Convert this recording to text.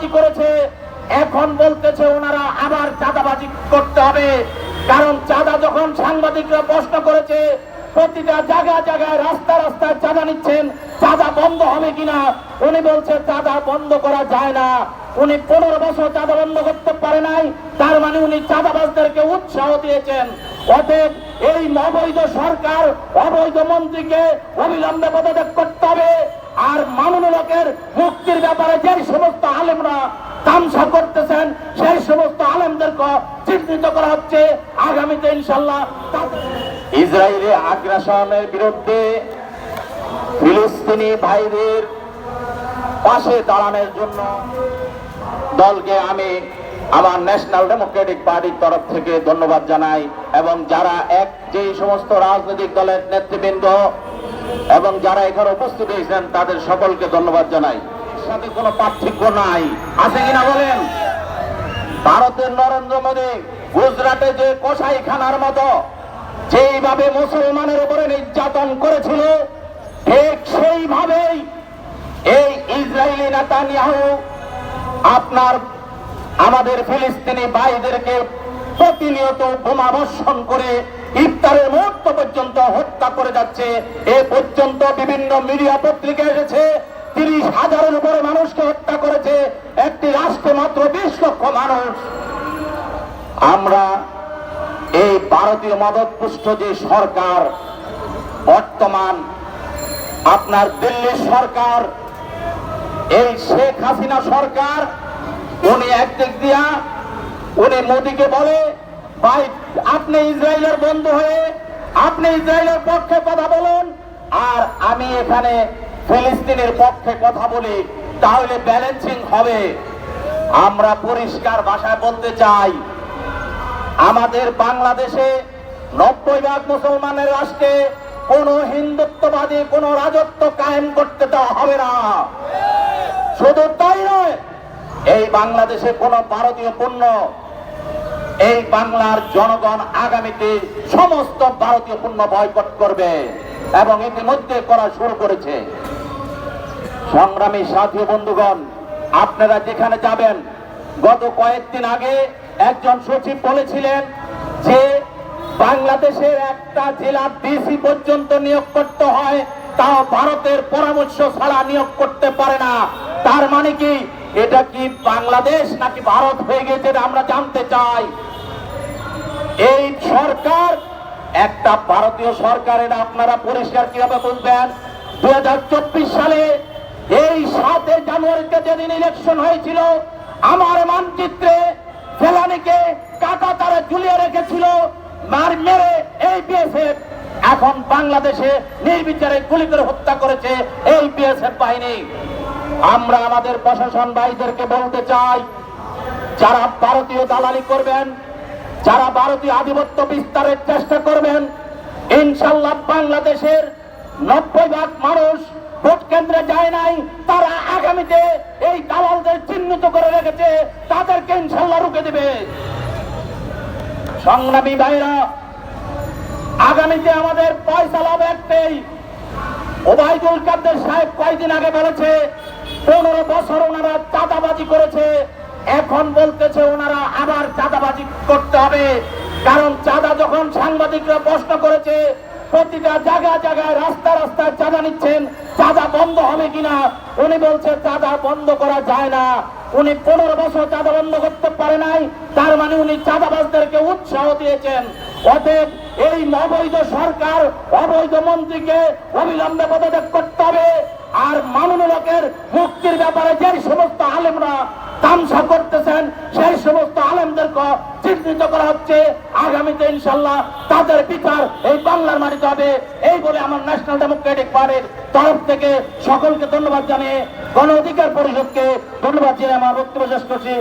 চাঁদাবাজি করেছে, এখন বলতেছে ওনারা আবার চাঁদাবাজি করতে হবে। কারণ চাঁদা যখন সাংবাদিকরা প্রশ্ন করেছে, প্রতিটা জায়গায় জায়গায় রাস্তা রাস্তায় চাঁদা নিচ্ছেন, চাঁদা বন্ধ হবে কিনা? উনি বলছে, চাঁদা বন্ধ করা যায় না। উনি পনেরো বছর চাঁদা বন্ধ করতে পারে নাই, তার মানে উনি চাঁদাবাজদেরকে উৎসাহ দিয়েছেন। অতএব এই অবৈধ সরকার, অবৈধ মন্ত্রীকে অবিলম্বে পদত্যাগ করতে হবে। আর মামুনুলকের মুক্তির ব্যাপারে যে সমস্ত আলেমরা তামসা করতেছেন, সেই সমস্ত আলেমদেরকে চিহ্নিত করা হচ্ছে আগামীতে ইনশাল্লাহ। তাদের- ইসরায়েলি আগ্রাসনের বিরুদ্ধে ফিলিস্তিনি ভাইদের পাশে দাঁড়ানোর জন্য দলকে আমি আমার ন্যাশনাল ডেমোক্রেটিক পার্টির তরফ থেকে ধন্যবাদ জানাই এবং যারা এক যেই সমস্ত রাজনৈতিক দলের নেতৃবৃন্দ এবং যারা এখানে উপস্থিত হয়েছেন, তাদের সকলকে ধন্যবাদ জানাই। সাথে কোনো পার্থক্য নাই। আছে কিনা বলেন? ভারতের নরেন্দ্র মোদী গুজরাটে যে কসাইখানার মতো যেইভাবে মুসলমানের উপরে নির্যাতন করেছিল, ঠিক সেইভাবেই এই ইসরায়েলি নেতানিয়াহু আপনার, আমাদের ফিলিস্তিনি ভাইদেরকে প্রতিনিয়ত বোমা বর্ষণ করে ইফতারের মুহূর্ত পর্যন্ত হত্যা করে যাচ্ছে। এ পর্যন্ত বিভিন্ন মিডিয়া পত্রিকা এসেছে, তিরিশ হাজারের উপরে মানুষকে হত্যা করেছে। একটি রাষ্ট্রে মাত্র বিশ লক্ষ মানুষ। আমরা এই ভারতীয় মদতপুষ্ট যে সরকার, বর্তমান আপনার দিল্লির সরকার, এই শেখ হাসিনা সরকার, উনি একদিক দিয়া, উনি মোদীকে বলে ভাই, আপনি ইসরায়েলের বন্ধু হয়ে আপনি ইসরায়েলের পক্ষে কথা বলুন, আর আমি এখানে ফিলিস্তিনের পক্ষে কথা বলি, তাহলে ব্যালেন্সিং হবে। আমরা পরিষ্কার ভাষায় বলতে চাই, আমাদের বাংলাদেশে নব্বই ভাগ মুসলমানের রাষ্ট্রে কোন হিন্দুত্ববাদী, কোন রাজত্ব কায়েম করতে দেওয়া হবে না। শুধু তাই নয়, এই বাংলাদেশে কোন ভারতীয় পণ্য এই বাংলার জনগণ আগামীতে সমস্ত ভারতীয় পণ্য বয়কট করবে এবং ইতিমধ্যে করা শুরু করেছে। সংগ্রামী সাথী বন্ধুগণ, আপনারা যেখানে যাবেন, গত কয়েকদিন আগে একজন সচিব বলেছিলেন যে বাংলাদেশের একটা জেলার ডিসি পর্যন্ত নিয়োগ করতে হয়, তাও ভারতের পরামর্শ ছাড়া নিয়োগ করতে পারে না। তার মানে কি? এটা কি বাংলাদেশ নাকি ভারত হয়ে গেছে আমরা জানতে চাই। একটা ভারতীয় সরকার, এটা আপনারা পরিষ্কার কীভাবে বুঝবেন? দুই সালে এই সাতে জানুয়ারিতে যেদিন ইলেকশন হয়েছিল, আমার মানচিত্রে ফেলানিকে কাটা তারা ঝুলিয়ে রেখেছিল, মার মেরে এই বিএসএফ এখন বাংলাদেশে নির্বিচারে গুলি করে হত্যা করেছে এই বিএসএফ বাহিনী। আমরা আমাদের প্রশাসন ভাইদেরকে বলতে চাই, যারা ভারতীয় দালালি করবেন যারা ভারতীয় আধিপত্য বিস্তারের চেষ্টা করবেন, ইনশাল্লাহ বাংলাদেশের নব্বই ভাগ মানুষ ভোট কেন্দ্রে যায় নাই, তারা আগামীতে এই দালালদের চিহ্নিত করে রেখেছে, তাদেরকে ইনশাল্লাহ রুখে দেবে। সংগ্রামী ভাইরা, আগামীতে আমাদের পয়সা লাভ একটাই। ওবায়দুল কাদের সাহেব কয়েকদিন আগে বলেছে, পনেরো বছর ওনারা চাঁদাবাজি করেছে। এখন বলতেছে ওনারা আবার চাঁদাবাজি করতে হবে। কারণ চাঁদা যখন সাংবাদিকরা প্রশ্ন করেছে, প্রতিটা জায়গায় জায়গায় রাস্তা রাস্তায় চাঁদা নিচ্ছেন, চাঁদা বন্ধ হবে কিনা? উনি বলছে, চাঁদা বন্ধ করা যায় না। উনি পনেরো বছর চাঁদা বন্ধ করতে পারে নাই, তার মানে উনি চাঁদাবাজদেরকে উৎসাহ দিয়েছেন। অতএব এই অবৈধ সরকার, অবৈধ মন্ত্রীকে অবিলম্বে পদত্যাগ করতে হবে। আর মামুনুলকের মুক্তির ব্যাপারে যে আলেমরা তামসা করতেছেন। সেই সমস্ত আলেমদেরকে চিহ্নিত করা হচ্ছে। আগামীতে ইনশাল্লাহ তাদের বিচার এই বাংলার মাটিতে হবে। এই বলে আমার ন্যাশনাল ডেমোক্রেটিক পার্টির তরফ থেকে সকলকে ধন্যবাদ জানিয়ে গণ অধিকার পরিষদকে ধন্যবাদ জানিয়ে আমার বক্তব্য শেষ করছি।